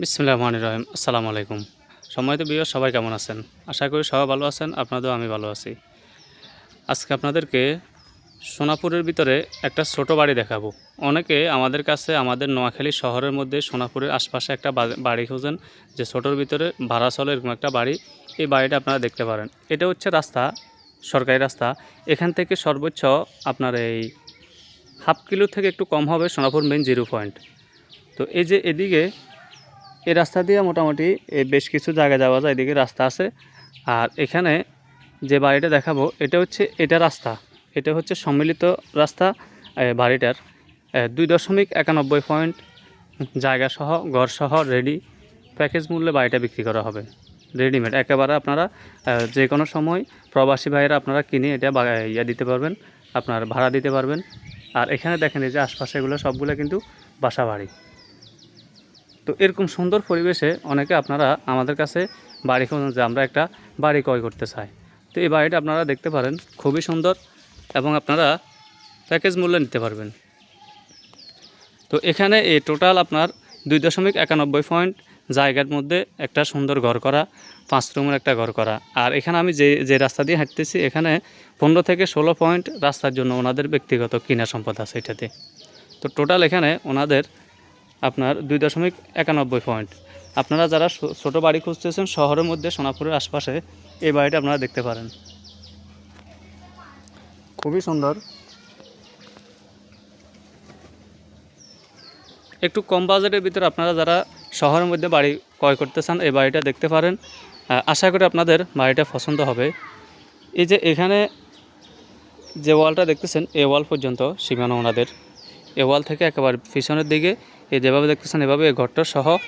বিসমিল্লাহ রহমান রহিম। আসসালামু আলাইকুম। সম্মানিত বিয় সবাই কেমন আছেন? আশা করি সবাই ভালো আছেন, আপনাদেরও আমি ভালো আছি। আজকে আপনাদেরকে সোনাপুরের ভিতরে একটা ছোট বাড়ি দেখাবো। অনেকে আমাদের কাছে আমাদের নোয়াখালী শহরের মধ্যে সোনাপুরের আশপাশে একটা বাড়ি খুঁজেন, যে ছোটোর ভিতরে ভাড়া চলে এরকম একটা বাড়ি। এই বাড়িটা আপনারা দেখতে পারেন। এটা হচ্ছে রাস্তা, সরকারি রাস্তা। এখান থেকে সর্বোচ্চ আপনার এই হাফ কিলো থেকে একটু কম হবে সোনাপুর মেন জিরো পয়েন্ট। তো এই যে এদিকে এই রাস্তা দিয়ে মোটামুটি বেশ কিছু জায়গা যাওয়া যায়, এদিকে রাস্তা আছে। আর এখানে যে বাড়িটা দেখাবো, এটা হচ্ছে, এটা রাস্তা। এটা হচ্ছে সম্মিলিত রাস্তা বাড়িটার। দুই দশমিক একানব্বই পয়েন্ট জায়গা সহ, ঘর সহ রেডি প্যাকেজ মূল্যে বাড়িটা বিক্রি করা হবে। রেডিমেড একেবারে আপনারা যে কোনো সময় প্রবাসী ভাইয়েরা আপনারা কিনে এটা ইয়া দিতে পারবেন, আপনার ভাড়া দিতে পারবেন। আর এখানে দেখেন এই যে আশপাশে এগুলো সবগুলো কিন্তু বাসা বাড়ি তো এরকম সুন্দর পরিবেশে অনেকে আপনারা আমাদের কাছে বাড়ি যে আমরা একটা বাড়ি ক্রয় করতে চাই। তো এই বাড়িটা আপনারা দেখতে পারেন, খুবই সুন্দর এবং আপনারা প্যাকেজ মূল্যে নিতে পারবেন। তো এখানে এই টোটাল আপনার দুই দশমিক একানব্বই পয়েন্ট জায়গার মধ্যে একটা সুন্দর ঘর করা, পাঁচ রুমের একটা ঘর করা। আর এখানে আমি যে যে রাস্তা দিয়ে হাঁটতেছি, এখানে পনেরো থেকে ষোলো পয়েন্ট রাস্তার জন্য ওনাদের ব্যক্তিগত কিনা সম্পদ আছে এটাতে। তো টোটাল এখানে ওনাদের আপনার দুই দশমিক একানব্বই পয়েন্ট আপনারা যারা ছোট বাড়ি খুঁজতেছেন শহরের মধ্যে সোনাপুরের আশপাশে এই বাড়িটা আপনারা দেখতে পারেন। খুবই সুন্দর। একটু কম বাজেটের ভিতরে আপনারা যারা শহরের মধ্যে বাড়ি ক্রয় করতে চান এই বাড়িটা দেখতে পারেন। আশা করি আপনাদের বাড়িটা পছন্দ হবে। এই যে এখানে যে ওয়ালটা দেখতেছেন এই ওয়াল পর্যন্ত সীমানা ওনাদের। এই ওয়াল থেকে একেবারে পিছনের দিকে এই যেভাবে দেখতেছেন এভাবে এই ঘরটা সহ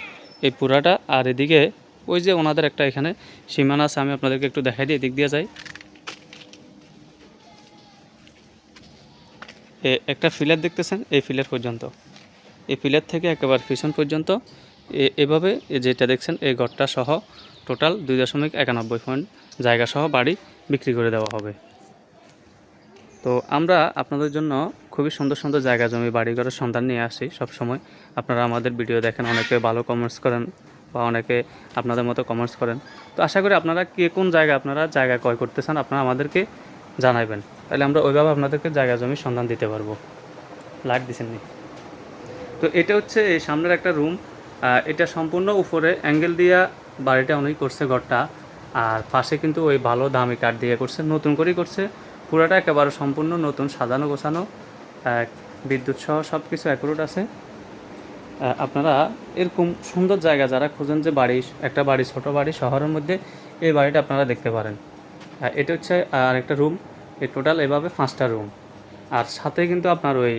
এই পুরাটা। আর এদিকে ওই যে ওনাদের একটা এখানে সীমানা আছে, আমি আপনাদেরকে একটু দেখাই দিই, এদিক দিয়ে যাই। এ একটা ফিলার দেখতেছেন, এই ফিলার পর্যন্ত। এই ফিলার থেকে একেবারে পিছন পর্যন্ত। এ- এভাবে যেটা দেখছেন, এই ঘরটা সহ টোটাল দুই দশমিক একানব্বই পয়েন্ট জায়গা সহ বাড়ি বিক্রি করে দেওয়া হবে। তো আমরা আপনাদের জন্য খুবই সুন্দর সুন্দর জায়গা জমি, বাড়িঘরের সন্ধান নিয়ে আসি সব সময় আপনারা আমাদের ভিডিও দেখেন, অনেকে ভালো কমেন্টস করেন বা অনেকে আপনাদের মতো কমেন্টস করেন। তো আশা করি আপনারা কে কোন জায়গা আপনারা জায়গা ক্রয় করতে চান আপনারা আমাদেরকে জানাবেন তাহলে আমরা ওইভাবে আপনাদেরকে জায়গা জমি সন্ধান দিতে পারব। লাইট দিচ্ছেন নি? তো এটা হচ্ছে এই সামনের একটা রুম এটা সম্পূর্ণ উপরে অ্যাঙ্গেল দিয়া বাড়িটা উনি করছে ঘরটা। আর পাশে কিন্তু ওই ভালো দামি কাঠ দিয়ে করছে, নতুন করেই করছে। পুরোটা একেবারে সম্পূর্ণ, নতুন, সাজানো, গোছানো বিদ্যুৎ সহ সব কিছু অ্যাকুরেট আছে আপনারা এরকম সুন্দর জায়গা যারা খুঁজেন যে বাড়ি, একটা বাড়ি, ছোট বাড়ি, শহরের মধ্যে এই বাড়িটা আপনারা দেখতে পারেন। এটা হচ্ছে আর একটা রুম এই টোটাল এভাবে পাঁচটা রুম আর সাথে কিন্তু আপনার ওই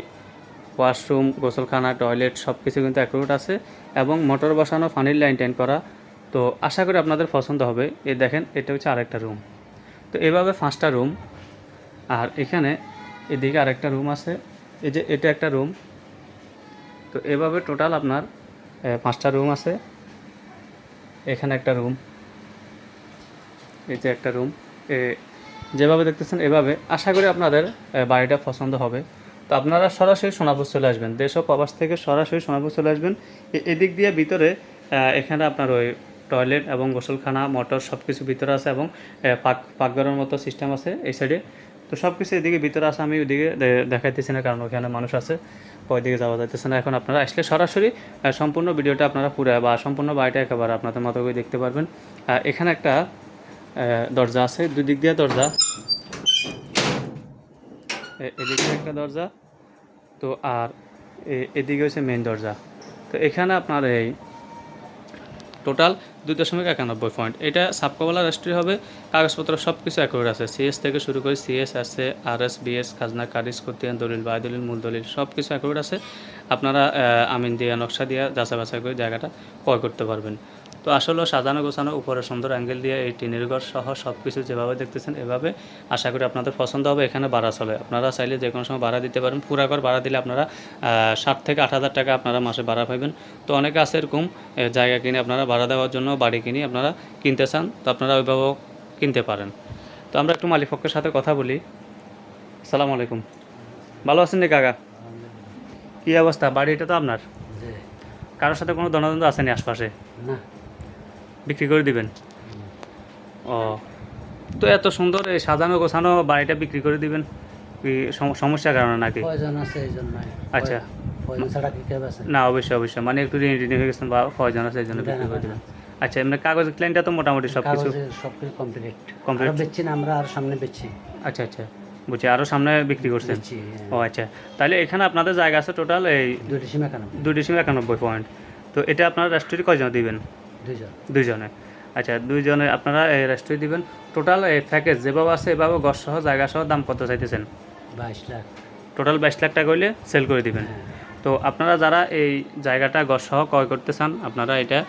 ওয়াশরুম গোসলখানা টয়লেট সব কিছু কিন্তু অ্যাকুরেট আছে এবং মোটর বসানো পানির লাইন টাইন করা। তো আশা করি আপনাদের পছন্দ হবে। এই দেখেন, এটা হচ্ছে আরেকটা রুম তো এভাবে পাঁচটা রুম আর এখানে এদিকে আরেকটা রুম আছে। এই যে এটা একটা রুম তো এভাবে টোটাল আপনার পাঁচটা রুম আছে। এখানে একটা রুম এই যে একটা রুম এ, যেভাবে দেখতেছেন এভাবে। আশা করি আপনাদের বাড়িটা পছন্দ হবে। তো আপনারা সরাসরি সোনাপুর চলে আসবেন। দেশ ও প্রবাস থেকে সরাসরি সোনাপুর চলে আসবেন। এদিক দিয়ে ভিতরে এখানে আপনার ওই টয়লেট এবং গোসলখানা মোটর সব কিছু ভিতরে আছে এবং পাক, পাকঘরের মতো সিস্টেম আছে এই সাইডে তো সব কিছু এদিকে ভিতরে আসা আমি ওইদিকে দেখাইতেছি না কারণ ওখানে মানুষ আছে ওইদিকে যাওয়া যাইতেছে না। এখন আপনারা আসলে সরাসরি সম্পূর্ণ ভিডিওটা আপনারা পুরো বা সম্পূর্ণ বাড়িটা একেবারে আপনাদের মতো করে দেখতে পারবেন। এখানে একটা দরজা আছে দুই দিক দিয়ে দরজা। এদিকে একটা দরজা। তো আর এদিকে হচ্ছে মেন দরজা। তো এখানে আপনার এই টোটাল দুই দশমিক একানব্বই পয়েন্ট। এটা সাবকবলা রাষ্ট্রীয় হবে, কাগজপত্র সব কিছু অ্যাকুরেট আছে সিএস থেকে শুরু করে সিএস আছে আর এস বিএস খাজনা, কারিজ কর্তিয়ান দলিল বায় দলিল মূল দলিল সব কিছু অ্যাকুরেট আছে। আপনারা আমিন দিয়ে, নকশা দিয়ে, যাচাই বাছাই করে জায়গাটা ক্রয় করতে পারবেন। তো আসলে সাজানো গোছানো উপরে সুন্দর অ্যাঙ্গেল দিয়ে এই টিনের ঘর সহ সব কিছু যেভাবে দেখতেছেন এভাবে আশা করি আপনাদের পছন্দ হবে এখানে ভাড়া চলে। আপনারা চাইলে যে কোনো সময় ভাড়া দিতে পারেন। পুরা ঘর ভাড়া দিলে আপনারা ষাট থেকে আট হাজার টাকা আপনারা মাসে ভাড়া পাবেন তো অনেকে আছে এরকম জায়গা কিনে আপনারা ভাড়া দেওয়ার জন্য বাড়ি কিনে আপনারা কিনতে চান তো আপনারা ওইভাবেও কিনতে পারেন। তো আমরা একটু মালিকপক্ষের সাথে কথা বলি। সালাম আলাইকুম। ভালো আছেন রে কাকা? কী অবস্থা? বাড়ি এটা তো আপনার? কারোর সাথে কোনো দ্বন্দ্ব আসেনি আশপাশে? না। বিক্রি করে দিবেন? ও। তো এত সুন্দর এই সাজানো গোছানো বাড়িটা বিক্রি করে দিবেন? কি সম- সমস্যার কারণে নাকি? আচ্ছা। না অবশ্যই অবশ্যই। মানে একটু ঋণ ঋণ হয়ে গেছেন বা প্রয়োজন আছে এই জন্য বিক্রি করে দিবেন। আচ্ছা এমনি কাগজ ক্লাইনটা তো মোটামুটি সব কিছু সব কিছু কমপ্লিট Complete? আরও বেচছি না আমরা আর সামনে বেচছি। আচ্ছা আচ্ছা। বুঝছি আরও সামনে বিক্রি করছেন? হ্যাঁ। ও আচ্ছা। তাহলে এখানে আপনাদের জায়গা আছে টোটাল এই দুইটি সিম দুই ডিসিমিল একানব্বই পয়েন্ট তো এটা আপনারা রেস্টুরেন্ট কয়জন দিবেন? দুইজন। আচ্ছা দুইজনে আপনারা এই রেস্টুরেন্ট দিবেন। টোটাল এই প্যাকেজ যেভাবে আছে এভাবে গড় সহ জায়গা সহ দাম কত চাইতেছেন? বাইশ লাখ। টোটাল বাইশ লাখ টাকা হইলে সেল করে দিবেন। হ্যাঁ। তো আপনারা যারা এই জায়গাটা গড় সহ ক্রয় করতে চান আপনারা এটা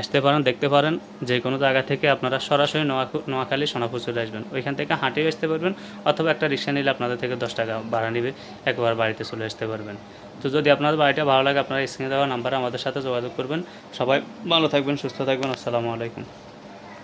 আসতে পারেন, দেখতে পারেন, যে কোনো জায়গা থেকে আপনারা সরাসরি নোয়াখু, নোয়াখালী সোনাপুর চলে আসবেন। ওইখান থেকে হাঁটেও আসতে পারবেন, অথবা একটা রিক্সা নিলে আপনাদের থেকে দশ টাকা ভাড়া নেবে, একবার বাড়িতে চলে আসতে পারবেন। তো যদি আপনাদের বাড়িটা ভালো লাগে, আপনারা স্ক্রিনে দেওয়া নাম্বারে আমাদের সাথে যোগাযোগ করবেন। সবাই ভালো থাকবেন, সুস্থ থাকবেন, আসসালামু আলাইকুম।